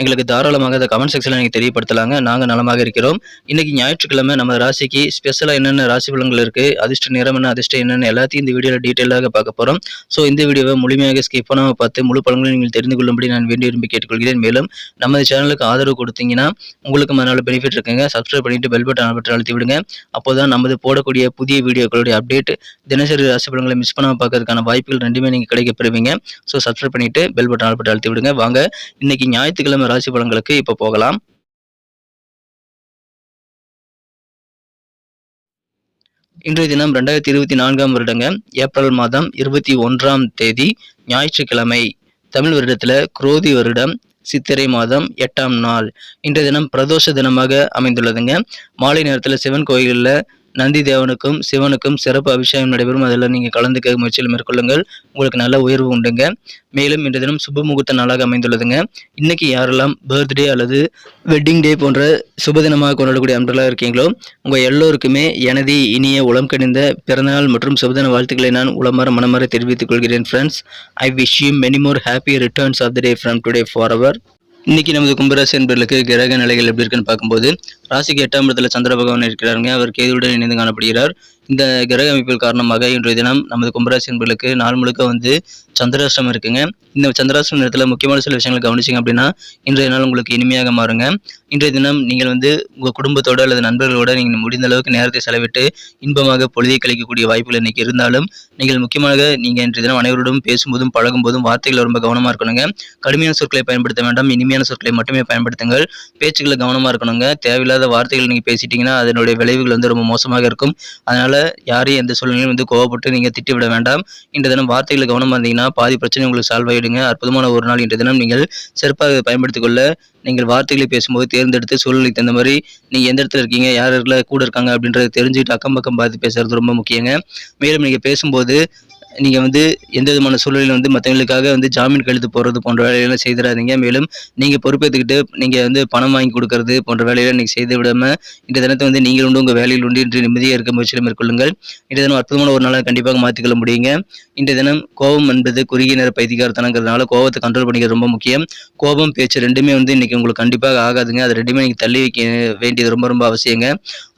எங்களுக்கு தாராளமாக அதை கமெண்ட் செக்ஷனில் நீங்கள் தெரியப்படுத்தலாங்க. நாங்கள் நலமாக இருக்கிறோம். இன்றைக்கி ஞாயிற்றுக்கிழமை நம்ம ராசிக்கு ஸ்பெஷலாக என்னென்ன ராசி பலன்கள் இருக்குது அதிர்ஷ்ட நிறம் என்ன அதிர்ஷ்டம் என்னென்ன எல்லாத்தையும் இந்த வீடியோவில் டீட்டெயிலாக பார்க்க போகிறோம் ஸோ இந்த வீடியோவை முழுமையாக ஸ்கிப் பண்ணாமல் பார்த்து முழு பலன்களையும் நீங்கள் தெரிந்து கொள்ளும்படி நான் வேண்டி விரும்பி கேட்டுக்கொள்கிறேன். மேலும் நமது சேனலுக்கு ஆதரவு கொடுத்தீங்கன்னா உங்களுக்கு மறுநாள் பெனிஃபிட் இருக்குங்க. சப்ஸ்கிரைப் பண்ணிட்டு பெல் பட்டன் பட்டன் அழுத்தி விடுங்க. அப்போதான் நமது போடக்கூடிய புதிய வீடியோக்களுடைய அப்டேட் தினசரி ராசி பலன்களை மிஸ் பண்ணாமல் பார்க்கறதுக்கான வாய்ப்புகள் ரெண்டுமே நீங்கள் கிடைக்க பெறுவீங்க. ஸோ சப்ஸ்கிரைப் பண்ணிட்டு பெல் பட்டன் பட்டன் அழுத்தி விடுங்க. வாங்க இன்றைக்கி ஞாயிற்று ஞாயிற்றுக்கிழமை ராசி பலன்களுக்கு இப்போ போகலாம். இன்றைய தினம் ரெண்டாயிரத்தி இருபத்தி நான்காம் வருடங்க. ஏப்ரல் மாதம் இருபத்தி ஒன்றாம் தேதி ஞாயிற்றுக்கிழமை. தமிழ் வருடத்துல குரோதி வருடம் சித்திரை மாதம் எட்டாம் நாள். இன்றைய தினம் பிரதோஷ தினமாக அமைந்துள்ளதுங்க. மாலை நேரத்தில் சிவன் கோயிலில் நந்தி தேவனுக்கும் சிவனுக்கும் சிறப்பு அபிஷேகம் நடைபெறும். அதில் நீங்கள் கலந்துக்க முயற்சியில் மேற்கொள்ளுங்கள். உங்களுக்கு நல்ல உயர்வு உண்டுங்க. மேலும் இன்றைய தினம் சுப முகூர்த்த நாளாக அமைந்துள்ளதுங்க. இன்னைக்கு யாரெல்லாம் பர்த்டே அல்லது வெட்டிங் டே போன்ற சுப தினமாக கொண்டாடக்கூடிய அன்பர்களாக இருக்கீங்களோ உங்கள் எல்லோருக்குமே எனது இனிய உளம் கணிந்த பிறந்தநாள் மற்றும் சுபதின வாழ்த்துக்களை நான் உளமாற மனமாற தெரிவித்துக் கொள்கிறேன் friends I wish you many more happy returns of the day from today for our இன்னைக்கு நமது கும்பராசி என்பர்களுக்கு கிரக நிலைகள் எப்படி இருக்குன்னு பார்க்கும்போது ராசிக்கு எட்டாம் இடத்துல சந்திர பகவான் இருக்கிறாருங்க. அவர் கேதுவுடன் இணைந்து காணப்படுகிறார். இந்த கிரக அமைப்பில் காரணமாக இன்றைய தினம் நமது கும்பராசி என்பர்களுக்கு நாள் முழுக்க வந்து சந்திராஷ்டிரம் இருக்குங்க. இந்த சந்திராஷ்டிரம் நேரத்தில் முக்கியமான சில விஷயங்களை கவனிச்சிங்க அப்படின்னா இன்றைய நாள் உங்களுக்கு இனிமையாக மாறுங்க. இன்றைய தினம் நீங்கள் வந்து உங்கள் குடும்பத்தோடு அல்லது நண்பர்களோட நீங்கள் முடிந்த அளவுக்கு நேரத்தை செலவிட்டு இன்பமாக பொழுதை கழிக்கக்கூடிய வாய்ப்புகள் இன்னைக்கு இருந்தாலும் நீங்கள் முக்கியமாக நீங்கள் இன்றைய தினம் அனைவரோடும் பேசும்போதும் பழகும்போதும் வார்த்தைகள் ரொம்ப கவனமாக இருக்கணுங்க. கடுமையான சொற்களை பயன்படுத்த வேண்டாம். இனிமையான சொற்களை மட்டுமே பயன்படுத்துங்கள். பேச்சுக்களை கவனமாக இருக்கணுங்க. தேவையில்லாத வார்த்தைகள் நீங்கள் பேசிட்டீங்கன்னா அதனுடைய விளைவுகள் வந்து ரொம்ப மோசமாக இருக்கும். அதனால் யாரையும் எந்த சூழ்நிலையும் வந்து கோவப்பட்டு நீங்கள் திட்டிவிட வேண்டாம். இன்றைய தினம் வார்த்தைகளை கவனமாக இருந்தீங்கன்னா பாதி பிரச்சனை உங்களுக்கு சால்வ் ஆகிடுங்க அற்புதமான ஒரு நாள் இன்றைய தினம் நீங்கள் சிறப்பாக பயன்படுத்திக் கொள்ள நீங்கள் வார்த்தைகளை பேசும்போது தேர்ந்தெடுத்து சூழ்நிலைக்கு தகுந்த மாதிரி நீங்கள் எந்த இடத்துல இருக்கீங்க யார் இடத்துல கூட இருக்காங்க அப்படின்றத தெரிஞ்சுக்கிட்டு அக்கம் பக்கம் பார்த்து பேசுறது ரொம்ப முக்கியங்க. மேலும் நீங்கள் பேசும்போது நீங்கள் வந்து எந்த விதமான சூழலில் வந்து மற்றவங்களுக்காக வந்து ஜாமீன் கழுத்து போடுறது போன்ற வேலையெல்லாம் செய்திடாதீங்க. மேலும் நீங்கள் பொறுப்பேற்றுக்கிட்டு நீங்கள் வந்து பணம் வாங்கி கொடுக்கறது போன்ற வேலையெல்லாம் நீங்கள் செய்து விடாமல் இந்த தினத்தை வந்து நீங்கள் உண்டு உங்கள் வேலையில் உண்டு என்று நிம்மதியாக இருக்க முயற்சியில் மேற்கொள்ளுங்கள். இந்த தினம் அற்புதமான ஒரு நாளாக கண்டிப்பாக மாற்றிக்கொள்ள முடியுங்க. இந்த தினம் கோபம் என்பது குறுகிய நேர பைத்தியகாரத்தனங்கிறதுனால கோபத்தை கண்ட்ரோல் பண்ணிக்க ரொம்ப முக்கியம். கோபம் பேச்சு ரெண்டுமே வந்து இன்றைக்கி உங்களுக்கு கண்டிப்பாக ஆகாதுங்க. அது ரெண்டுமே நீங்கள் தள்ளி வைக்க வேண்டியது ரொம்ப ரொம்ப அவசியங்க.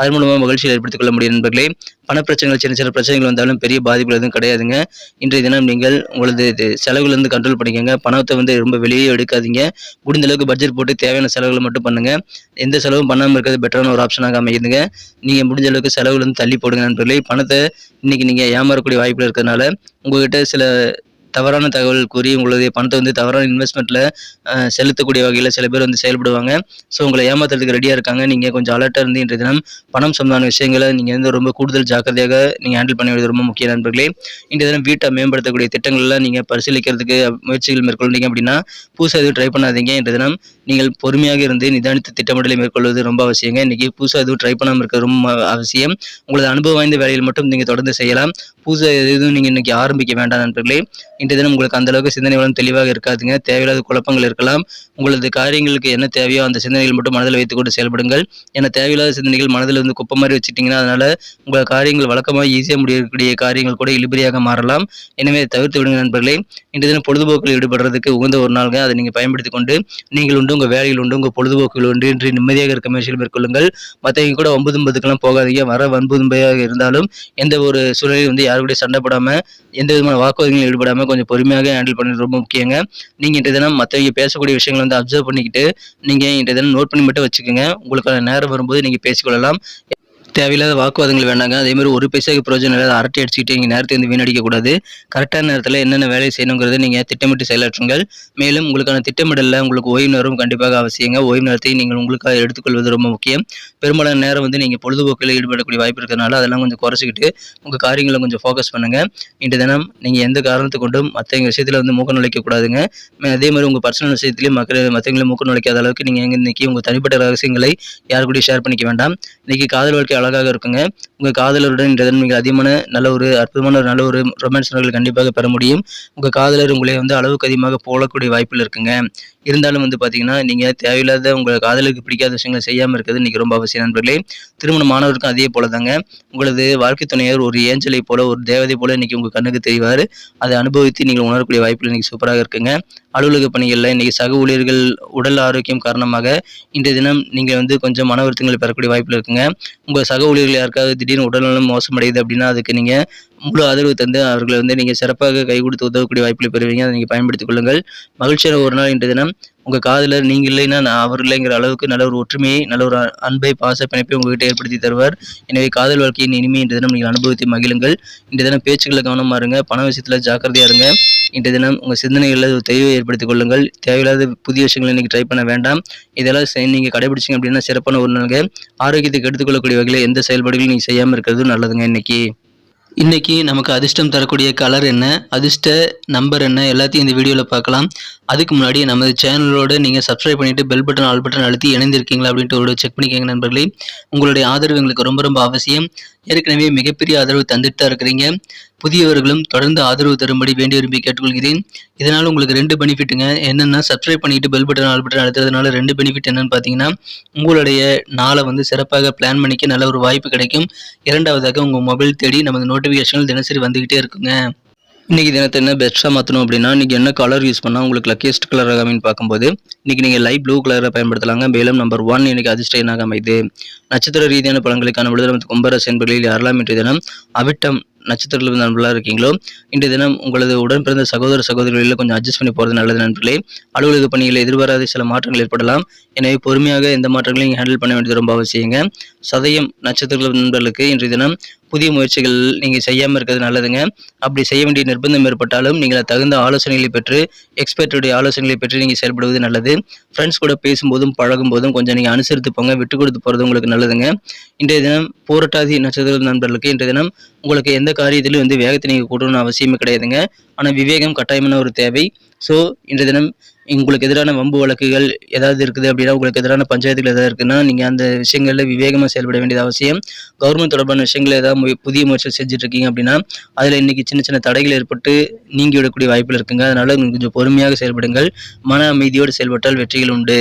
அதன் மூலமாக மகிழ்ச்சியை ஏற்படுத்திக் கொள்ள முடியும் நண்பர்களே. பணப்பிரச்சனைகள் சின்ன சின்ன பிரச்சனைகள் வந்தாலும் பெரிய பாதிப்புகள் எதுவும் கிடையாதுங்க. இன்றைய தினம் நீங்கள் உங்களது இது செலவுலேருந்து கண்ட்ரோல் பண்ணிக்கோங்க. பணத்தை வந்து ரொம்ப வெளியே எடுக்காதீங்க. முடிந்த அளவுக்கு பட்ஜெட் போட்டு தேவையான செலவுகளை மட்டும் பண்ணுங்கள் எந்த செலவும் பண்ணாமல் இருக்கிறது பெட்டரான ஒரு ஆப்ஷனாக அமையுதுங்க. நீங்கள் முடிஞ்ச அளவுக்கு செலவுலேருந்து தள்ளி போடுங்க நண்பர்களே. பணத்தை இன்றைக்கி நீங்கள் ஏமாறக்கூடிய வாய்ப்புகள் இருக்கிறதுனால உங்கள்கிட்ட சில தவறான தகவல் கூறி உங்களுடைய பணத்தை வந்து தவறான இன்வெஸ்ட்மெண்ட்டில் செலுத்தக்கூடிய வகையில் சில பேர் வந்து செயல்படுவாங்க. ஸோ உங்களை ஏமாத்துறதுக்கு ரெடியாக இருக்காங்க. நீங்கள் கொஞ்சம் அலர்ட்டாக இருந்து இன்றைய தினம். பணம் சம்பந்தமான விஷயங்களை நீங்கள் வந்து ரொம்ப கூடுதல் ஜாக்கிரதையாக நீங்கள் ஹேண்டில் பண்ண வேண்டியது ரொம்ப முக்கிய நண்பர்களே. இன்றைய தினம் வீட்டை மேம்படுத்தக்கூடிய திட்டங்கள்லாம் நீங்கள் பரிசீலிக்கிறதுக்கு முயற்சிகள் மேற்கொண்டீங்க அப்படின்னா புதுசாக எதுவும் ட்ரை பண்ணாதீங்க. இன்றைய தினம் நீங்கள் பொறுமையாக இருந்து நிதானித்து திட்டமிடலை மேற்கொள்வது ரொம்ப அவசியங்க. இன்றைக்கி புதுசாக எதுவும் ட்ரை பண்ணாமல் இருக்கிறது ரொம்ப அவசியம். உங்களது அனுபவம் வாய்ந்த வேலையில் மட்டும் நீங்கள் தொடர்ந்து செய்யலாம். பூஜை எதுவும் நீங்கள் இன்றைக்கி ஆரம்பிக்க வேண்டாம் நண்பர்களே. இன்றைய தினம் உங்களுக்கு அந்த அளவுக்கு சிந்தனை வளம் தெளிவாக இருக்காதுங்க. தேவையில்லாத குழப்பங்கள் இருக்கலாம். உங்களது காரியங்களுக்கு என்ன தேவையோ அந்த சிந்தனைகள் மட்டும் மனதில் வைத்துக்கொண்டு செயல்படுங்கள். ஏன்னா தேவையில்லாத சிந்தனைகள் மனதில் வந்து குப்பை மாதிரி வச்சுட்டிங்கன்னா அதனால் உங்கள் காரியங்கள் வழக்கமாக ஈஸியாக முடியக்கூடிய காரியங்கள் கூட இழுபறியாக மாறலாம். எனவே தவிர்த்து விடுங்க நண்பர்களே. இன்றைய தினம் பொழுதுபோக்கில் ஈடுபடுறதுக்கு உகந்த ஒரு நாள்ங்க. அதை நீங்கள் பயன்படுத்தி கொண்டு நீங்கள் உண்டு உங்கள் வேலையில் உண்டு உங்கள் பொழுதுபோக்கில் உண்டு என்று நிம்மதியாக இருக்க முயற்சியில் மேற்கொள்ளுங்கள். மற்றவங்க கூட ஒன்பது ஒன்பதுக்கெல்லாம் போகாதீங்க. வர ஒன்பது இருந்தாலும் எந்த ஒரு சூழலையும் வந்து யார் கூட சண்டை போடாமல் எந்த விதமான வாக்குவாதங்களும் ஈடுபடாமல் கொஞ்சம் பொறுமையாக ஹேண்டில் பண்ணுறது ரொம்ப முக்கியங்க. நீங்கள் இன்றைய தினம் மற்றவங்க பேசக்கூடிய விஷயங்களை வந்து அப்சர்வ் பண்ணிக்கிட்டு நீங்கள் இன்றைய தினம் நோட் பண்ணி மட்டும் வச்சுக்கோங்க. உங்களுக்கான நேரம் வரும்போது நீங்கள் பேசிக்கொள்ளலாம். தேவையில்லாத வாக்குவாதங்கள் வேண்டாங்க. அதே மாதிரி ஒரு பைசாக்கு பிரயோஜனம் இல்லாத அரட்டை அடிச்சுக்கிட்டு நீங்கள் நேரத்தை வந்து வீணடிக்கக்கூடாது. கரெக்டான நேரத்தில் என்னென்ன வேலை செய்யணுங்கிறத நீங்கள் திட்டமிட்டு செயலாற்றுங்கள். மேலும் உங்களுக்கான திட்டமிடலில் உங்களுக்கு ஓய்வு நேரம் கண்டிப்பாக அவசியங்க. ஓய்வு நேரத்தை நீங்கள் உங்களுக்காக எடுத்துக்கொள்வது ரொம்ப முக்கியம். பெரும்பாலான நேரம் வந்து நீங்கள் பொழுதுபோக்கில் ஈடுபடக்கூடிய வாய்ப்பு இருக்கிறதுனால அதெல்லாம் கொஞ்சம் குறைச்சிக்கிட்டு உங்கள் காரியங்களை கொஞ்சம் ஃபோக்கஸ் பண்ணுங்கள் இன்று தினம் நீங்கள் எந்த காரணத்தை கொண்டும் மற்றவங்க விஷயத்தில் வந்து மூக்க நுழைக்கக்கூடாதுங்க மே- அதே மாதிரி உங்கள் பர்சனல் விஷயத்திலையும் மக்கள் மற்றவங்களை மூக்க நுழைக்காத அளவுக்கு நீங்கள் எங்கே இன்னைக்கு உங்கள் தனிப்பட்ட ரகசியங்களை யார் கூட ஷேர் பண்ணிக்க வேண்டாம். இன்னைக்கு காதல் வாழ்க்கை அழகாக இருக்குங்க. உங்கள் காதலருடன் இன்றைய தினம் நீங்கள் அதிகமான நல்ல ஒரு அற்புதமான ஒரு நல்ல ஒரு ரொமான்ஸ் உணர்வுகள் கண்டிப்பாக பெற முடியும். உங்கள் காதலர் உங்களை வந்து அளவுக்கு அதிகமாக போலக்கூடிய வாய்ப்பில் இருக்குங்க. இருந்தாலும் வந்து பார்த்தீங்கன்னா நீங்கள் தேவையில்லாத உங்கள் காதலுக்கு பிடிக்காத விஷயங்களை செய்யாமல் இருக்கிறது இன்றைக்கி ரொம்ப அவசியம் நண்பர்களே. திருமணம் மாணவருக்கும் அதே போல தாங்க உங்களது வாழ்க்கை துணையர் ஒரு ஏஞ்சலை போல ஒரு தேவதை போல இன்றைக்கி உங்கள் கண்ணுக்கு தெரிவார். அதை அனுபவித்து நீங்கள் உணரக்கூடிய வாய்ப்புகள் இன்றைக்கி சூப்பராக இருக்குங்க. அலுவலக பணிகளில் இன்றைக்கி சக ஊழியர்கள் உடல் ஆரோக்கியம் காரணமாக இன்றைய தினம் நீங்கள் வந்து கொஞ்சம் மன வருத்தங்கள் பெறக்கூடிய வாய்ப்பில் இருக்குங்க. உங்கள் சக சக ஊழியர்கள் யாருக்காவது திடீர்னு உடல்நலம் மோசமடையுது அப்படின்னா அதுக்கு நீங்கள் முழு ஆதரவு தந்து அவர்களை வந்து நீங்கள் சிறப்பாக கை கொடுத்து உதவக்கூடிய வாய்ப்புகளை பெறுவீங்க. அதை நீங்கள் பயன்படுத்திக் கொள்ளுங்கள். மகிழ்ச்சியான ஒரு நாள் இன்றைய தினம். உங்கள் காதலர் நீங்கள் இல்லைன்னா நான் அவர் இல்லைங்கிற அளவுக்கு நல்ல ஒரு ஒற்றுமையை நல்ல ஒரு அன்பை பாச பிணைப்பை உங்ககிட்ட ஏற்படுத்தி தருவார். எனவே காதல் வாழ்க்கையின் இனிமை இன்றைய தினம் நீங்கள் அனுபவித்து மகிழுங்கள். இன்றைய தினம் பேச்சுக்களை கவனமாக இருங்க. பண விஷயத்தில் ஜாக்கிரதையாக இருங்க. இன்றைய தினம் உங்கள் சிந்தனைகளில் ஒரு தெளிவை ஏற்படுத்திக் கொள்ளுங்கள். தேவையில்லாத புதிய விஷயங்களை இன்றைக்கி ட்ரை பண்ண வேண்டாம். இதெல்லாம் நீங்கள் கடைபிடிச்சிங்க அப்படின்னா சிறப்பான ஒரு நாளுங்க ஆரோக்கியத்தை எடுத்துக்கொள்ளக்கூடிய வகையில் எந்த செயல்பாடுகளும் நீங்கள் செய்யாமல் இருக்கிறது நல்லதுங்க இன்றைக்கி இன்றைக்கி நமக்கு அதிர்ஷ்டம் தரக்கூடிய கலர் என்ன அதிர்ஷ்ட நம்பர் என்ன எல்லாத்தையும் இந்த வீடியோவில் பார்க்கலாம். அதுக்கு முன்னாடி நமது சேனலோடு நீங்கள் சப்ஸ்கிரைப் பண்ணிட்டு பெல் பட்டன் ஆல் பட்டன் அழுத்தி இணைந்திருக்கீங்களா அப்படின்ட்டு ஒரு செக் பண்ணிக்கோங்க நண்பர்களே. உங்களுடைய ஆதரவு எங்களுக்கு ரொம்ப ரொம்ப அவசியம். ஏற்கனவே மிகப்பெரிய ஆதரவு தந்துட்டு தான் இருக்கிறீங்க. புதியவர்களும் தொடர்ந்து ஆதரவு தரும்படி வேண்டி விரும்பி கேட்டுக்கொள்கிறேன். இதனால் உங்களுக்கு ரெண்டு பெனிஃபிட்டுங்க என்னென்னா சப்ஸ்கிரைப் பண்ணிட்டு பெல் பட்டன் ஆல் பட்டன் அழுத்துறதுனால ரெண்டு பெனிஃபிட் என்னன்னு பார்த்தீங்கன்னா உங்களுடைய நாளை வந்து சிறப்பாக பிளான் பண்ணிக்க நல்ல ஒரு வாய்ப்பு கிடைக்கும். இரண்டாவதாக உங்கள் மொபைல் தேடி நமது நோட்டிஃபிகேஷன்கள் தினசரி வந்துக்கிட்டே இருக்குங்க. இன்றைக்கி தினத்தை என்ன பெஸ்ட்டாக மாற்றணும் அப்படின்னா இன்றைக்கி என்ன கலர் யூஸ் பண்ணால் உங்களுக்கு லக்கியஸ்ட் கலர் ஆகாமின்னு பார்க்கும்போது இன்றைக்கி நீங்கள் லைட் ப்ளூ கலரை பயன்படுத்தலாங்க. மேலும் நம்பர் ஒன் இன்னைக்கு அதிர்ஷ்ட அமைது நட்சத்திர ரீதியான பழங்களுக்கான விடுதலை மற்றும் கும்பராசி என்பர்களில் யாரெல்லாம் இன்றைய தினம் அவிட்டம் நட்சத்திரத்தில் நண்பர்களாக இருக்கீங்களோ இன்றைய தினம் உங்களது உடன் பிறந்த சகோதர சகோதரிகளில் கொஞ்சம் அட்ஜஸ்ட் பண்ணி போகிறது நல்லது நண்பர்களே. அலுவலக பணிகளில் எதிர்பாராத சில மாற்றங்கள் ஏற்படலாம். எனவே பொறுமையாக எந்த மாற்றங்களையும் ஹேண்டில் பண்ண வேண்டியது ரொம்ப அவசியங்க. சதயம் நட்சத்திரங்கள் நண்பர்களுக்கு இன்றைய தினம் புதிய முயற்சிகள் நீங்கள் செய்யாமல் இருக்கிறது நல்லதுங்க. அப்படி செய்ய வேண்டிய நிர்பந்தம் ஏற்பட்டாலும் நீங்கள் தகுந்த ஆலோசனைகளை பெற்று எக்ஸ்பர்ட்டுடைய ஆலோசனைகளை பெற்று நீங்கள் செயல்படுவது நல்லது. ஃப்ரெண்ட்ஸ் கூட பேசும்போதும் பழகும் போதும் கொஞ்சம் நீங்கள் அனுசரித்து போங்க விட்டு கொடுத்து போகிறது உங்களுக்கு நல்லதுங்க. இன்றைய தினம் போராட்டாதி நட்சத்திர நண்பர்களுக்கு இன்றைய தினம் உங்களுக்கு எந்த காரியத்திலும் வந்து வேகத்தை நீங்கள் கூட்டணும்னு அவசியமே கிடையாதுங்க. ஆனால் விவேகம் கட்டாயமான ஒரு தேவை. ஸோ இன்றைய தினம் உங்களுக்கு எதிரான வம்பு வழக்குகள் ஏதாவது இருக்குது அப்படின்னா உங்களுக்கு எதிரான பஞ்சாயத்துகள் ஏதாவது இருக்குன்னா நீங்கள் அந்த விஷயங்களில் விவேகமாக செயல்பட வேண்டியது அவசியம். கவர்மெண்ட் தொடர்பான விஷயங்கள் ஏதாவது புதிய முயற்சிகள் செஞ்சுட்டு இருக்கீங்க அப்படின்னா அதில் இன்றைக்கி சின்ன சின்ன தடைகள் ஏற்பட்டு நீங்கி விடக்கூடிய வாய்ப்புகள் இருக்குங்க. அதனால் கொஞ்சம் பொறுமையாக செயல்படுங்கள். மன அமைதியோடு செயல்பட்டால் வெற்றிகள் உண்டு.